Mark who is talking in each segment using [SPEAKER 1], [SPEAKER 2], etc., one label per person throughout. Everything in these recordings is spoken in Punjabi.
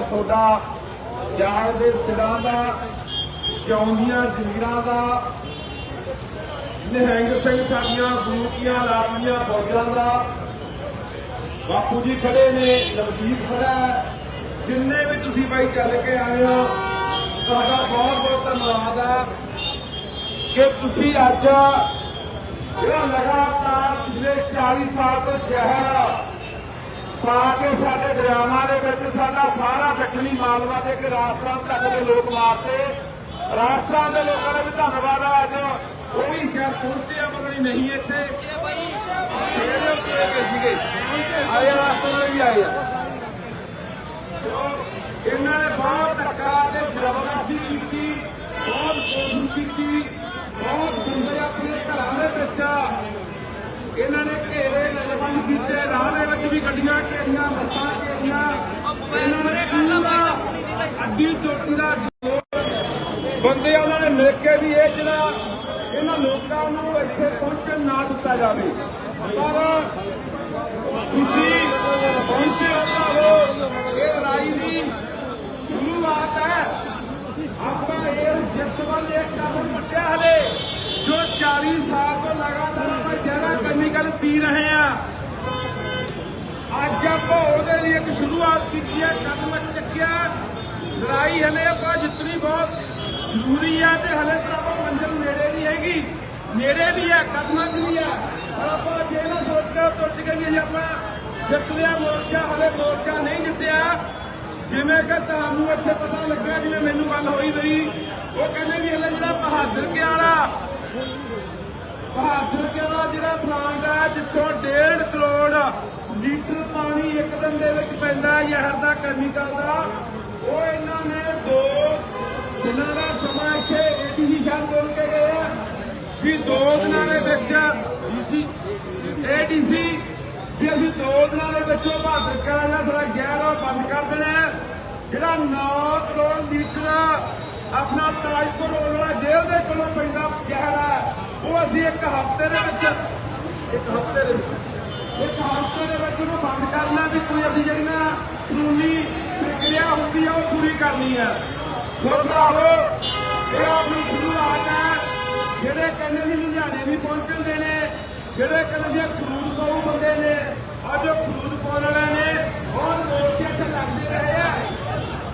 [SPEAKER 1] ਦਾ ਤੁਹਾਡਾ ਜਾਲ ਦੇ ਸਿਰਾਂ ਦਾ, ਚੌਂਦੀਆਂ ਜ਼ਮੀਰਾਂ ਦਾ, ਨਿਹੰਗ ਸਿੰਘ ਸਾਡੀਆਂ ਬੂਟੀਆਂ ਲਾਲੀਆਂ ਫੌਜਾਂ ਦਾ। ਬਾਪੂ ਜੀ ਖੜੇ ਨੇ ਨਵਦੀਪ ਖੜਾ ਜਿੰਨੇ ਵੀ ਤੁਸੀਂ ਬਾਈ ਚੱਲ ਕੇ ਆਏ ਹੋ, ਤੁਹਾਡਾ ਬਹੁਤ ਬਹੁਤ ਧੰਨਵਾਦ ਹੈ ਕਿ ਤੁਸੀਂ ਅੱਜ ਜਿਹੜਾ ਲਗਾਤਾਰ ਪਿਛਲੇ 40 ਸਾਲ ਤੋਂ ਜ਼ਹਿਰ ਪਾ ਕੇ ਸਾਡੇ ਦਰਿਆਵਾਂ ਦੇ ਵਿੱਚ ਸਾਡਾ ਸਾਰਾ ਦੱਖਣੀ ਮਾਲਵਾ ਤੇ ਕਿ ਰਾਜਸਥਾਨ ਤੱਕ ਦੇ ਲੋਕ ਮਾਰਤੇ ਰਾਜਸਥਾਨ ਦੇ ਲੋਕਾਂ ਦਾ ਵੀ ਧੰਨਵਾਦ ਹੈ ਅੱਜ। ਉਹ ਵੀ ਸ਼ਾਇਦ ਪਹੁੰਚੇ ਆ ਮਗਰ ਨਹੀਂ ਇੱਥੇ। ਸੀਗੇ ਆਏ ਰਾਜਸਥਾਨ ਵੀ ਆਏ ਆ। ਇਹਨਾਂ ਨੇ ਬਹੁਤ ਧੱਕਾ ਤੇ ਜ਼ਬਰਦਸਤੀ ਕੀਤੀ, ਬਹੁਤ ਕੋਸ਼ਿਸ਼ ਕੀਤੀ, ਬਹੁਤ ਬੰਦੇ ਆਪਣੇ ਘਰਾਂ ਦੇ ਵਿੱਚ ਇਹਨਾਂ ਨੇ ਕੀਤੇ ਰਾਹ ਦੇ ਵਿੱਚ ਵੀ ਗੱਡੀਆਂ ਘੇਰੀਆਂ ਬੱਸਾਂ ਘੇਰੀਆਂ। ਅੱਡੀ ਚੋਟੀ ਦਾ ਬੰਦੇ ਉਹਨਾਂ ਨੇ ਮਿਲ ਕੇ ਵੀ ਇਹ ਜਿਹੜਾ ਇਹਨਾਂ ਲੋਕਾਂ ਨੂੰ ਇੱਥੇ ਪਹੁੰਚਣ ਨਾ ਦਿੱਤਾ ਜਾਵੇ। ਪਰ ਤੁਸੀਂ ਪਹੁੰਚੇ ਹੋ ਭਾਵੋ ਇਹ ਲੜਾਈ ਦੀ ਸ਼ੁਰੂਆਤ ਹੈ। ਆਪਾਂ ਇਹ ਜਿੱਤ ਵੱਲ ਇੱਕ ਕਦਮ ਵੱਟਿਆ ਹਲੇ। ਜੋ 40 ਸਾਲ ਤੋਂ ਲਗਾਤਾਰ ਆਪਾਂ ਜਿਹੜਾ ਕੈਮੀਕਲ ਪੀ ਰਹੇ ਆ ਅੱਜ ਆਪਾਂ ਉਹਦੇ ਲਈ ਇੱਕ ਸ਼ੁਰੂਆਤ ਕੀਤੀ ਹੈ, ਕਦਮ ਚੱਕਿਆ। ਲੜਾਈ ਹਲੇ ਆਪਾਂ ਜਿੱਤਣੀ ਬਹੁਤ ਜ਼ਰੂਰੀ ਹੈ ਤੇ ਹਲੇ ਪਰ ਆਪਾਂ ਮੰਜ਼ਿਲ ਨੇੜੇ ਨਹੀਂ ਹੈਗੀ। ਨੇੜੇ ਵੀ ਹੈ ਕਦਮਾਂ 'ਚ ਵੀ ਹੈ ਪਰ ਆਪਾਂ ਜੇ ਨਾ ਸੋਚ ਕੇ ਤੁਰ ਗਏ ਜੇ ਆਪਾਂ ਜਿੱਤ ਲਿਆ ਮੋਰਚਾ, ਹਲੇ ਮੋਰਚਾ ਨਹੀਂ ਜਿੱਤਿਆ। ਜਿਵੇਂ ਕਿ ਤੁਹਾਨੂੰ ਇੱਥੇ ਪਤਾ ਲੱਗਿਆ ਜਿਵੇਂ ਮੈਨੂੰ ਗੱਲ ਹੋਈ ਬਈ ਉਹ ਕਹਿੰਦੇ ਵੀ ਹਲੇ ਜਿਹੜਾ ਬਹਾਦਰ ਕੇ ਵਾਲਾ ਬਹਾਦਰ ਕੇ ਵਾਲਾ ਜਿਹੜਾ ਪਲਾਂਟ ਹੈ ਜਿੱਥੋਂ 1.5 ਕਰੋੜ ਲੀਟਰ ਪਾਣੀ ਇੱਕ ਦਿਨ ਦੇ ਵਿੱਚ ਪੈਂਦਾ ਜ਼ਹਿਰ ਦਾ, ਕੈਮੀਕਲ ਦਾ। ਉਹ ਇਹਨਾਂ ਨੇ ਦੋ ਦਿਨਾਂ ਦਾ ਸਮਾਂ ਇੱਥੇ ਏਡੀਸੀ ਬੋਲ ਕੇ ਗਏ ਆ। ਵੀ ਦੋ ਦਿਨਾਂ ਦੇ ਵਿੱਚ ਡੀਸੀ, ਏਡੀਸੀ, ਵੀ ਅਸੀਂ ਦੋ ਦਿਨਾਂ ਦੇ ਵਿੱਚ ਉਹ ਬਹਾਦਰ ਕੇ ਵਾਲਾ ਜਿਹੜਾ ਜ਼ਹਿਰ ਉਹ ਬੰਦ ਕਰ ਦੇਣਾ ਜਿਹੜਾ 9 ਕਰੋੜ ਲੀਟਰ ਆਪਣਾ ਤਾਜਪੁਰ ਵਾਲਾ ਜੇਲ੍ਹ ਦੇ ਕੋਲੋਂ ਪੈਂਦਾ ਜ਼ਹਿਰ ਹੈ ਉਹ ਅਸੀਂ ਇੱਕ ਹਫ਼ਤੇ ਦੇ ਵਿੱਚ, ਇੱਕ ਹਫ਼ਤੇ ਦੇ ਵਿੱਚ ਇੱਕ ਹਫ਼ਤੇ ਦੇ ਵਿੱਚ ਉਹਨੂੰ ਬੰਦ ਕਰਨਾ ਵੀ ਕੋਈ ਅਸੀਂ ਜਿਹੜੀ ਨਾ ਕਾਨੂੰਨੀ ਪ੍ਰਕਿਰਿਆ ਹੁੰਦੀ ਆ, ਉਹ ਪੂਰੀ ਕਰਨੀ ਹੈ ਹੋਰ ਇਹ ਆਪਣੀ ਸ਼ੁਰੂਆਤ ਹੈ ਜਿਹੜੇ ਕਹਿੰਦੇ ਸੀ ਲੁਧਿਆਣੇ ਵੀ ਪਹੁੰਚਣ ਦੇ ਨੇ, ਜਿਹੜੇ ਕਹਿੰਦੇ ਸੀ ਖਰੂਦ ਪਾਉ ਬੰਦੇ ਨੇ, ਅੱਜ ਉਹ ਖਰੂਦ ਪਾਉਣ ਵਾਲੇ ਨੇ, ਬਹੁਤ ਮੋਰਚੇ ਤੇ ਲੱਗਦੇ ਰਹੇ ਆ।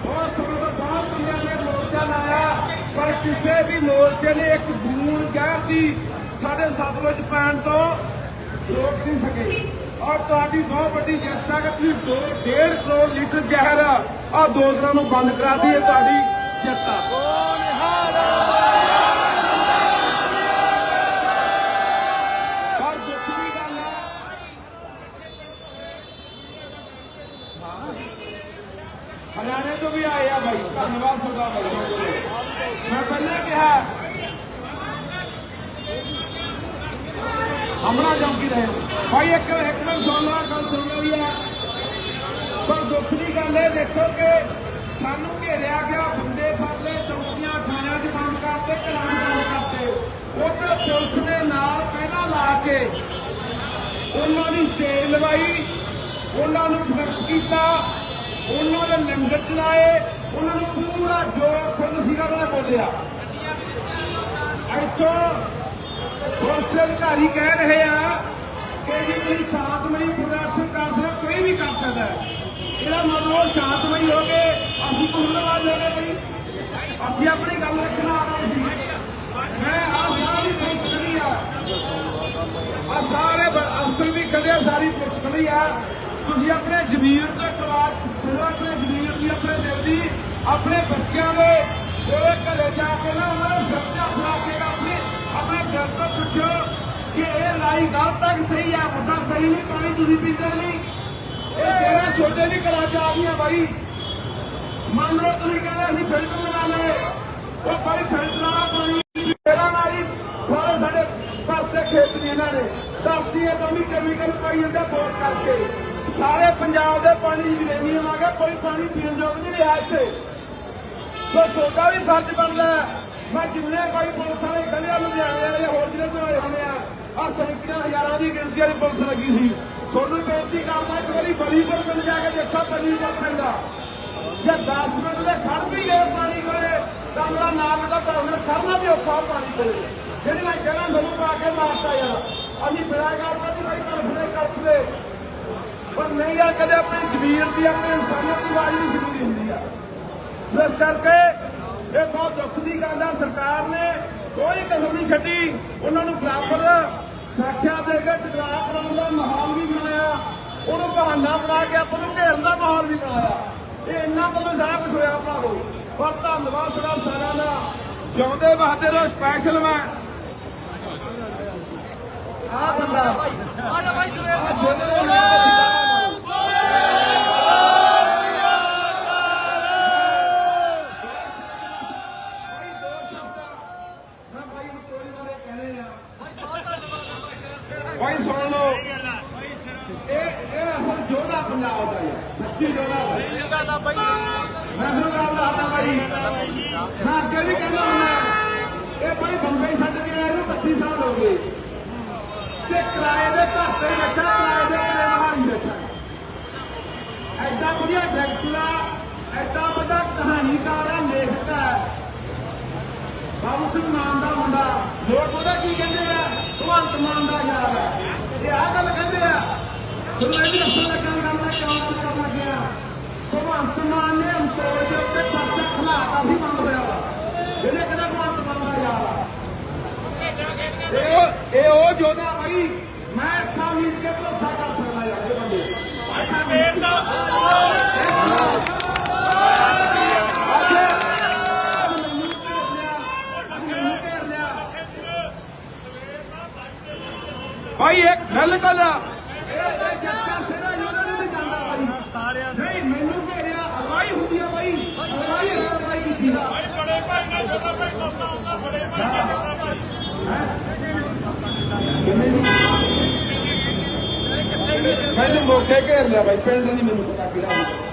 [SPEAKER 1] ਬਹੁਤ ਸਮੇਂ ਬਹੁਤ ਬੰਦਿਆਂ ਨੇ ਮੋਰਚਾ ਲਾਇਆ, ਪਰ ਕਿਸੇ ਵੀ ਮੋਰਚੇ ਨੇ ਇੱਕ ਬੂੰਦ ਜ਼ਹਿਰ ਦੀ ਸਾਡੇ ਸਤਲੁਜ ਪੈਣ ਤੋਂ ਰੋਕ ਨਹੀਂ ਸਕੇ। ਔਰ ਤੁਹਾਡੀ ਬਹੁਤ ਵੱਡੀ ਜਿੱਤ ਹੈ ਕਿ ਤੁਸੀਂ 1.5 ਕਰੋੜ ਲੀਟਰ ਜ਼ਹਿਰ ਆ। ਦੋ ਨੂੰ ਬੰਦ ਕਰਾ ਦਈਏ ਤੁਹਾਡੀ ਜਿੱਤ ਆ ਗੱਲ ਹੈ। ਹਰਿਆਣੇ ਤੋਂ ਵੀ ਆਏ ਆ ਭਾਈ ਧੰਨਵਾਦ ਤੁਹਾਡਾ ਭਾਈ ਮੈਂ ਪਹਿਲਾਂ ਕਿਹਾ ਹਮਣਾ ਚੌਂਕੀ ਰਹੇ ਭਾਈ, ਇੱਕ ਇੱਕ ਮਿੰਟ ਸੁਣ ਲਾ ਗੱਲ ਸੁਣ ਲਈ ਹੈ ਪਰ ਦੁੱਖ ਦੀ ਗੱਲ ਇਹ, ਦੇਖੋ ਕਿ ਸਾਨੂੰ ਘੇਰਿਆ ਗਿਆ ਬੰਦੇ ਫੜਦੇ, ਚੌਕੀਆਂ ਥਾਣਿਆਂ 'ਚ ਬੰਦ ਕਰਤੇ ਘਰਾਂ ਬੰਦ ਕਰਤੇ ਉੱਧਰ ਪੁਲਿਸ ਨੇ ਨਾਲ ਪਹਿਲਾਂ ਲਾ ਕੇ ਉਹਨਾਂ ਦੀ ਸਟੇਜ ਲਵਾਈ, ਉਹਨਾਂ ਨੂੰ ਫ਼ਰਕ ਕੀਤਾ, ਉਹਨਾਂ ਦੇ ਲੰਗਰ ਚਲਾਏ, ਉਹਨਾਂ ਨੂੰ ਪੂਰਾ ਜੋ ਖੁਦ ਸੀਗਾ ਉਹਨਾਂ ਬੋਲਿਆ। ਇੱਥੋਂ ਪੁਲਿਸ ਅਧਿਕਾਰੀ ਕਹਿ ਰਹੇ ਆ ਕਿ ਜੀ ਤੁਸੀਂ ਸ਼ਾਂਤਮਈ ਪ੍ਰਦਰਸ਼ਨ ਕਰ ਸਕਦੇ, ਕੋਈ ਵੀ ਕਰ ਸਕਦਾ ਇਹਦਾ ਮਤਲਬ ਸ਼ਾਂਤਮਈ ਹੋ ਕੇ ਅਸੀਂ ਕੁੰਡਲਵਾਜ ਹੋ ਗਏ ਬਈ ਅਸੀਂ ਆਪਣੀ ਗੱਲ ਰੱਖਣ ਮੈਂ ਆ ਸਾਰੀ ਪੁਲਿਸ ਆ। ਆ ਸਾਰੇ ਬ- ਵੀ ਕੱਢਿਆ ਸਾਰੀ ਪੁੱਛਣੀ ਖੜੀ ਆ। ਤੁਸੀਂ ਆਪਣੇ ਜ਼ਮੀਰ ਤੋਂ ਕਵਾਰ ਕਰੋ ਆਪਣੇ ਜ਼ਮੀਰ ਦੀ, ਆਪਣੇ ਦਿਲ ਦੀ, ਆਪਣੇ ਬੱਚਿਆਂ ਦੇ ਉਹਦੇ ਘਰੇ ਜਾ ਕੇ ਨਾ ਉਹਨਾਂ ਨੂੰ ਸੱਚਾ ਫੜਾ ਕੇ ਆਪਣੇ ਦਿਲ ਤੋਂ ਪੁੱਛੋ ਕਿ ਇਹ ਲਾਈ ਗੱਲ ਤੱਕ ਸਹੀ ਹੈ ਮੁੱਦਾ ਸਹੀ ਨਹੀਂ ਪਾਣੀ ਤੁਸੀਂ ਪੀਂਦੇ ਨਹੀਂ। ਇਹ ਤੇਰਾ ਛੋਟੇ ਦੀ ਕਲਾ ਆ ਗਈਆਂ ਬਾਈ। ਮੰਨ ਲਓ ਤੁਸੀਂ ਕਹਿੰਦੇ ਅਸੀਂ ਫਿਲਟਰ ਲਗਾ ਲਏ। ਉਹ ਭਾਈ ਫਿਲਟਰ ਵਾਲਾ ਪਾਣੀ ਤੇਰਾ ਨਾਲ ਸਾਰੇ ਸਾਡੇ ਘਰ ਤੇ ਖੇਤ ਨੇ ਇਹਨਾਂ ਨੇ ਧਰਤੀ ਇਹ ਤੋਂ ਵੀ ਕੈਮੀਕਲ ਪਾਈ ਜਾਂਦਾ ਬੋਰ ਕਰਕੇ। ਸਾਰੇ ਪੰਜਾਬ ਦੇ ਪਾਣੀ ਦੀ ਯੂਰੇਨੀਅਮ ਆ ਗਿਆ ਕੋਈ ਪਾਣੀ ਪੀਣ ਯੋਗ ਨਹੀਂ ਰਿਹਾ ਇੱਥੇ। ਸੋ ਤੁਹਾਡਾ ਵੀ ਫਰਜ਼ ਬਣਦਾ ਹੈ। ਮੈਂ ਜਿੰਨੇ ਕੋਈ ਪੁਲਿਸ ਵਾਲੇ ਖੜੇ ਲੁਧਿਆਣੇ ਵਾਲੇ ਹੋਰ ਜ਼ਿਲ੍ਹੇ ਤੋਂ ਆਏ ਹੋਣੇ ਆ ਆ ਸੈਂਕੜਿਆਂ ਹਜ਼ਾਰਾਂ ਦੀ ਗਿਣਤੀ ਵਾਲੀ ਪੁਲਿਸ ਲੱਗੀ ਸੀ। ਤੁਹਾਨੂੰ ਬੇਨਤੀ ਕਰਦਾ, ਇੱਕ ਵਾਰੀ ਬਲੀਪੁਰ ਪਿੰਡ ਜਾ ਕੇ ਦੇਖੋ ਬਲੀਪੁਰ ਪਿੰਡ ਜੇ 10 ਮਿੰਟ ਦੇ ਖੜ ਵੀ ਗਏ ਪਾਣੀ ਕੋਲੇ, ਤਾਂ ਮੇਰਾ ਨਾਮ ਦਾ 10 ਮਿੰਟ ਖੜਨਾ ਵੀ ਔਖਾ ਪਾਣੀ ਕੋਲੇ। ਜਿਹੜੀ ਮੈਂ ਜਗ੍ਹਾ ਮੈਨੂੰ ਪਾ ਕੇ ਮਾਰਤਾ ਯਾਰ, ਅਸੀਂ ਬਿਲਾਗਾ ਆਪਣੀ ਵਾਰੀ ਕਰਦੇ ਕਰਦੇ ਪਰ ਨਹੀਂ ਆ ਕਦੇ ਆਪਣੀ ਜ਼ਮੀਰ ਦੀ, ਆਪਣੀ ਇਨਸਾਨੀਅਤ ਦੀ ਆਵਾਜ਼ ਵੀ ਜ਼ਰੂਰੀ ਹੁੰਦੀ ਆ ਸੋ ਇਸ ਕਰਕੇ ਇਹ ਬਹੁਤ ਦੁੱਖ ਦੀ ਗੱਲ ਆ। ਸਰਕਾਰ ਨੇ ਕੋਈ ਕਸਰ ਨਹੀਂ ਛੱਡੀ। ਉਹਨਾਂ ਨੂੰ ਬਰਾਬਰ ਸੁਰੱਖਿਆ ਦੇ ਕੇ ਟਕਰਾਅ ਕਰਾਉਣ ਦਾ ਮਾਹੌਲ ਵੀ ਬਣਾਇਆ। ਉਹਨੂੰ ਬਹਾਨਾ ਬਣਾ ਕੇ ਆਪਾਂ ਨੂੰ ਘੇਰਨ ਦਾ ਮਾਹੌਲ ਵੀ ਬਣਾਇਆ। ਇਹ ਇੰਨਾ ਵੱਲੋਂ ਸਾਰਾ ਕੁਝ ਹੋਇਆ ਭਰਾਵੋ। ਪਰ ਧੰਨਵਾਦ ਤੁਹਾਡਾ ਸਾਰਿਆਂ ਦਾ। ਜਿਉਂਦੇ ਵਾਸਤੇ ਰੋ ਸਪੈਸ਼ਲ ਮੈਂ। ਆ ਬੰਦਾ।
[SPEAKER 2] ਆ ਜਾ ਬਾਈ ਸਵੇਰ ਦੇ
[SPEAKER 1] ਭਾਈ ਦੋ ਸ਼ਬਦ ਮੈਂ ਭਾਈ ਨੂੰ ਕੋਈ ਬਾਰੇ ਕਹਿਣੇ ਆ ਭਾਈ ਸੁਣ ਲਓ ਇਹ ਇਹ ਅਸਲ ਜੋਧਾ ਪੰਜਾਬ ਦਾ ਹੈ ਸੱਚੀ ਜੋਧਾ ਹੈ
[SPEAKER 2] ਇਹ ਗੱਲ ਆ ਬਾਈ
[SPEAKER 1] ਮੈਂ ਤੁਹਾਨੂੰ ਗੱਲ ਦੱਸਦਾ ਭਾਈ ਮੈਂ ਅੱਗੇ ਵੀ ਕਹਿੰਦਾ ਹੁੰਦਾ ਇਹ ਭਾਈ ਬੰਬਈ ਛੱਡ ਕੇ ਆਏ ਨੂੰ 25 ਸਾਲ ਹੋ ਗਏ ਤੇ ਕਿਰਾਏ ਦੇ ਘਰ ਤੇ ਬੈਠਾ, ਕਿਰਾਏ ਦੇ ਘਰੇ ਮਹਾਲੀ ਬੈਠਾ। ਐਡਾ ਵਧੀਆ ਡਾਇਰੈਕਟਰ ਆ, ਐਡਾ ਵੱਡਾ ਕਹਾਣੀਕਾਰ ਆ, ਲੇਖਕ ਆ। ਬਾਬੂ ਸਿੰਘ ਮਾਨ ਦਾ ਮੁੰਡਾ ਲੋਕ ਉਹਦਾ ਕੀ ਕਹਿੰਦੇ ਆ? ਭਗਵੰਤ ਮਾਨ ਦਾ ਯਾਰ ਆ। ਇਹ ਆ ਗੱਲ ਕਹਿੰਦੇ ਆ। ਤੁਹਾਨੂੰ ਇਹ ਵੀ ਦੱਸਣ ਲੱਗਾ
[SPEAKER 2] ਨਾਲ ਛੋਟਾ ਭਾਈ
[SPEAKER 1] ਮੈਨੂੰ ਮੌਕੇ ਘੇਰ ਲਿਆ ਭਾਈ ਪਿੰਡ ਨਹੀਂ ਮੈਨੂੰ ਪਤਾ ਕਿਹੜਾ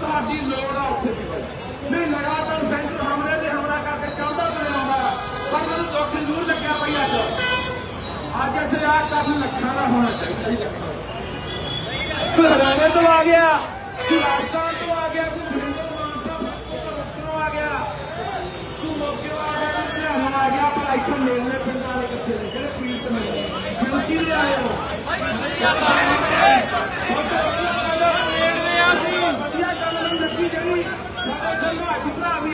[SPEAKER 1] ਤੁਹਾਡੀ ਲੋੜ ਆ ਉੱਥੇ ਨਹੀਂ ਲਗਾਤਾਰ ਸੈਂਟਰ ਹਮਲੇ ਤੇ ਹਮਲਾ ਕਰਕੇ ਚੜਦਾ ਤੇ ਆਉਂਦਾ ਪਰ ਮੈਨੂੰ ਦੁੱਖ ਜ਼ਰੂਰ ਲੱਗਿਆ ਭਾਈ ਅੱਜ। ਅੱਜ ਇੱਥੇ ਆ ਕਾਫੀ ਲੱਖਾਂ ਦਾ ਹੋਣਾ ਚਾਹੀਦਾ ਲੱਖਾਂ ਹਰਿਆਣੇ ਤੋਂ ਆ ਗਿਆ। ਰਾਜਸਥਾਨ ਤੋਂ ਆ ਗਿਆ ਕੋਈ ਸੁਰਿੰਦਰ ਮਾਨ ਸਾਹਿਬ ਤੋਂ ਆ ਗਿਆ। ਤੂੰ ਮੋਕੇ ਆ ਗਿਆ ਲੁਧਿਆਣਾ ਆ ਗਿਆ। ਪਰ ਇੱਥੇ ਮੇਲੇ ਪਿੰਡ ਵਾਲੇ ਕਿੱਥੇ ਨੇ ਜਿਹੜੇ ਪੀਰ ਤੇ ਮਿਲੇ ਕਿਉਂ ਕੀ ਆਏ ਹੋ।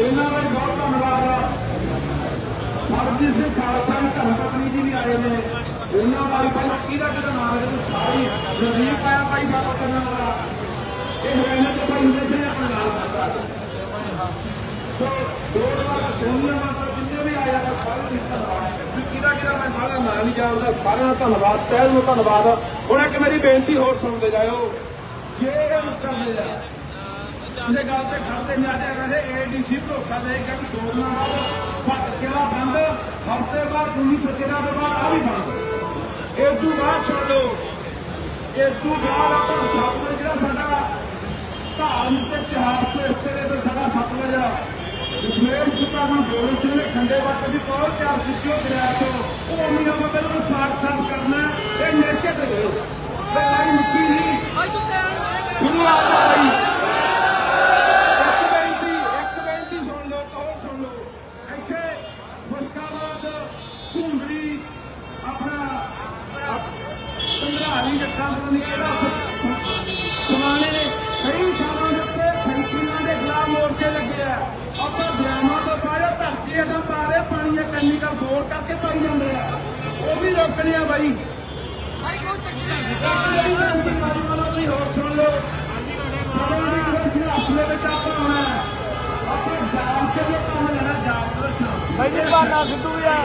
[SPEAKER 1] ਇਹਨਾਂ ਦਾ ਬਹੁਤ ਧੰਨਵਾਦ ਆ। ਸਰਬਜੀਤ ਸਿੰਘ ਖਾਲਸਾ ਜੀ ਪਤਨੀ ਜੀ ਵੀ ਆਏ ਨੇ, ਉਹਨਾਂ ਵਾਲੀ ਪਹਿਲਾਂ ਕਿਹਦਾ ਕਿਹਦਾ ਨਾਮ ਹੈ? ਜਦੋਂ ਸਾਰੀ ਰਜੀਵ ਆਇਆ ਭਾਈ ਬਾਬਾ ਕਰਨ ਵਾਲਾ। ਇਹ ਹਰਿਆਣਾ ਤੋਂ ਭਾਈ ਹੁੰਦੇ ਸੀ, ਆਪਣਾ ਨਾਲ ਕਰਦਾ ਸੋ, ਦੋ ਵਾਰ ਸੋਨੀਆ ਮਾਤਾ ਜਿੰਨੇ ਵੀ ਆਇਆ ਨੇ ਸਾਰੇ ਧੰਨਵਾਦ ਕਿਹਦਾ ਕਿਹਦਾ ਮੈਂ ਸਾਰਾ ਨਾਂ ਨਹੀਂ ਜਾਣਦਾ, ਸਾਰਿਆਂ ਦਾ ਧੰਨਵਾਦ ਪਹਿਲ ਨੂੰ ਧੰਨਵਾਦ। ਹੁਣ ਇੱਕ ਮੇਰੀ ਬੇਨਤੀ ਹੋਰ ਸੁਣਦੇ ਜਾਇਓ। ਜੇ ਇਹ ਕਰਦੇ ਜਾ ਇਹਦੇ ਗੱਲ ਤੇ ਖੜਦੇ ਨਹੀਂ ਆਦੇ ਕਹਿੰਦੇ ਏਡੀਸੀ ਭਰੋਸਾ ਦੇਗਾ ਕਿ ਦੋ ਦਿਨਾਂ ਬਾਅਦ ਫਟ ਕਿਲਾ ਬੰਦ। ਹਫ਼ਤੇ ਬਾਅਦ ਦੁਨੀ ਫਤਿਹਰਾ ਦੇ ਬਾਅਦ ਆ ਵੀ ਬੰਦ। ਇਹ ਤੋਂ ਬਾਅਦ ਸੁਣ ਲਓ ਇਹ ਤੋਂ ਬਾਅਦ ਆਪਾਂ ਸਤਲੁਜ ਜਿਹੜਾ ਸਾਡਾ ਧਾਰਮਿਕ ਤੇ ਇਤਿਹਾਸ ਤੇ ਇਸ ਤਰ੍ਹਾਂ ਤੇ ਸਾਡਾ ਸਤਲੁਜ ਜਸਮੇਰ ਸੁਪਾ ਨੂੰ ਗੋਲ ਸਿੰਘ ਨੇ ਖੰਡੇ ਵੱਟ ਦੀ ਕੋਲ ਤਿਆਰ ਕੀਤੀ ਉਹ ਦਰਿਆ ਤੋਂ। ਉਹ ਅਮੀ ਆਪਾਂ ਪਹਿਲਾਂ ਪਾਕ ਸਾਫ਼ ਕਰਨਾ ਇਹ ਨੇਕੇ ਤੇ ਗਏ। ਤੇ ਲਾਈ ਮੁੱਕੀ ਨਹੀਂ ਸ਼ੁਰੂ ਆ ਗਈ ਦਰਿਆਵਾਂ ਤੋਂ ਪਾਇਆ ਧਰਤੀ ਇਹਦਾ ਪਾ ਰਹੇ ਪਾਣੀ ਦੇ ਕੈਮੀਕਲ ਬੋਰ ਕਰਕੇ ਪਾਈ ਜਾਂਦੇ ਆ। ਉਹ ਵੀ ਰੋਕਣੇ ਆ ਬਾਈ। ਜਿਹੜੀ ਬੇਨਤੀ ਮਾਰੀ ਵਾਲਾ ਤੁਸੀਂ ਹੋਰ ਸੁਣ ਲਓ। ਦੇ ਵਿੱਚ ਆਪਾਂ ਆਉਣਾ ਹੈ। ਆਪਾਂ ਜਾਮ ਕੇ ਜੇ ਕੰਮ ਲੈਣਾ ਜਾਮ ਕਰੋ ਸ਼ਾਮ
[SPEAKER 3] ਭਾਈ ਜੀ ਬਾਨਾ ਸਿੱਧੂ ਵੀ ਆ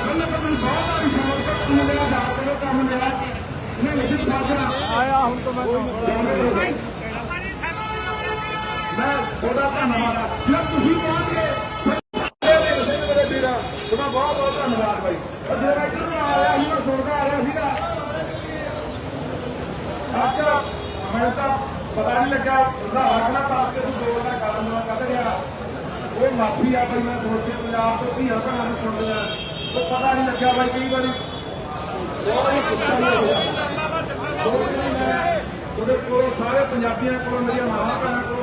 [SPEAKER 1] ਉਹਨੇ ਪਤਾ ਨਹੀਂ ਬਹੁਤ ਆ ਸ਼ਾਮ ਤੱਕ ਕੰਮ ਲੈਣਾ ਜਾਮ ਕਰੋ ਕੰਮ ਲੈਣਾ ਇਹਨੇ ਲਿਖਿਤ ਸਾਜਣਾ
[SPEAKER 3] ਆਇਆ ਹੁਣ ਤੋਂ ਮੈਂ
[SPEAKER 1] ਮੈਂ ਤੁਹਾਡਾ ਧੰਨਵਾਦ ਜੇ ਤੁਸੀਂ ਪਹੁੰਚ ਗਏ ਮੇਰੇ ਵੀਰਾ, ਤੁਹਾਡਾ ਬਹੁਤ ਬਹੁਤ ਧੰਨਵਾਦ ਬਾਈ। ਜਿਹੜਾ ਇੱਧਰ ਨੂੰ ਆਇਆ ਸੀ ਮੈਂ ਸੁਣਦਾ ਆ ਰਿਹਾ ਸੀਗਾ। ਅੱਜ ਮੈਨੂੰ ਤਾਂ ਪਤਾ ਨਹੀਂ ਲੱਗਾ ਉਹਦਾ ਆਗਲਾ ਪਾਸ ਕੇ ਤੂੰ ਬੋਲ ਦਾ ਕੱਢ ਰਿਹਾ ਉਹ ਮਾਫੀ ਆ ਬਾਈ, ਮੈਂ ਸੋਚ ਕੇ ਪੰਜਾਬ ਤੋਂ ਧੀਆਂ ਭੈਣਾਂ ਨੂੰ ਸੁਣ ਲਿਆ ਉਹ ਪਤਾ ਨਹੀਂ ਲੱਗਿਆ ਬਾਈ, ਕਈ ਵਾਰੀ ਬਹੁਤ ਹੀ ਗੁੱਸਾ ਨਹੀਂ ਹੋਇਆ ਉਹਦੇ ਕੋਲ ਸਾਰੇ ਪੰਜਾਬੀਆਂ ਕੋਲ ਮੇਰੀਆਂ ਮਾਵਾਂ, ਭੈਣਾਂ ਕੋਲ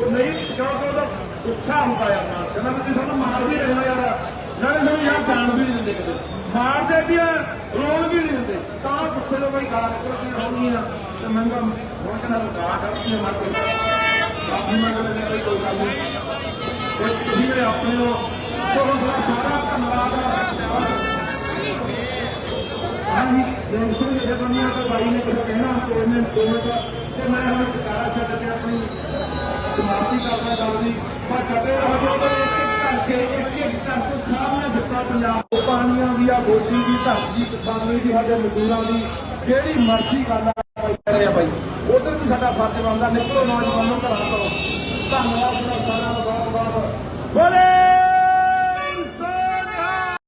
[SPEAKER 1] ਉਹ ਨਹੀਂ ਕਿਉਂਕਿ ਉਹਦਾ ਗੁੱਸਾ ਹੁੰਦਾ ਯਾਰ ਨਾਲ। ਕਹਿੰਦਾ ਵੀ ਸਾਨੂੰ ਮਾਰ ਵੀ ਰਹੇ ਯਾਰ। ਨਾਲੇ ਸਾਨੂੰ ਯਾਰ ਜਾਣ ਵੀ ਨਹੀਂ ਦਿੰਦੇ ਕਿਤੇ। ਮਾਰਦੇ ਵੀ ਆ, ਰੋਣ ਵੀ ਨਹੀਂ ਦਿੰਦੇ। ਤਾਂ ਗੁੱਸੇ ਤੋਂ ਬਈ ਗਾਲ ਕਰਦੀ ਹੋਣੀ ਆ। ਤੇ ਮੰਗਾ ਹੁਣ ਕਹਿੰਦਾ ਗਾਲ ਕਰਦੀ ਮਾਰ ਕੇ। ਮਾਫੀ ਮੰਗ ਲੈਂਦੇ ਬਈ ਕੋਈ ਗੱਲ ਨਹੀਂ। ਤੇ ਤੁਸੀਂ ਮੇਰੇ ਆਪਣੇ ਹੋ ਚਲੋ ਤੁਹਾਡਾ ਸਾਰਾ ਧੰਨਵਾਦ ਆ। ਹਾਂਜੀ ਦੋਸਤੋ ਜੇ ਦੁਨੀਆ ਤੋਂ ਬਾਈ ਨੇ ਕੁਝ ਕਹਿਣਾ ਕੋਈ ਨੇ ਦੋ ਤੇ ਮੈਂ ਹੁਣ ਟਿਕਾਰਾ ਛੱਡ ਕੇ ਆਪਣੀ ਸਮਾਪਤੀ ਕਰਦਾ ਪਰ ਕਦੇ ਰਹੋ ਇੱਕ ਕਰਕੇ ਇੱਕ ਇੱਕ ਕਰਕੇ ਸਾਹਮਣੇ ਦਿੱਤਾ ਪੰਜਾਬ ਪਾਣੀਆਂ ਦੀ ਆ ਬੋਟੀ ਦੀ ਧਰਤੀ ਕਿਸਾਨੀ ਦੀ ਸਾਡੇ ਮਜ਼ਦੂਰਾਂ ਦੀ ਜਿਹੜੀ ਮਰਜ਼ੀ ਗੱਲ ਆ ਬਾਈ ਬਾਈ ਉਧਰ ਵੀ ਸਾਡਾ ਫਰਜ਼ ਬਣਦਾ ਨਿਕਲੋ ਨੌਜਵਾਨੋ ਘਰਾਂ ਤੋਂ ਧੰਨਵਾਦ ਸਾਰਿਆਂ ਦਾ ਬਹੁਤ ਬਹੁਤ ਬੋਲੇ!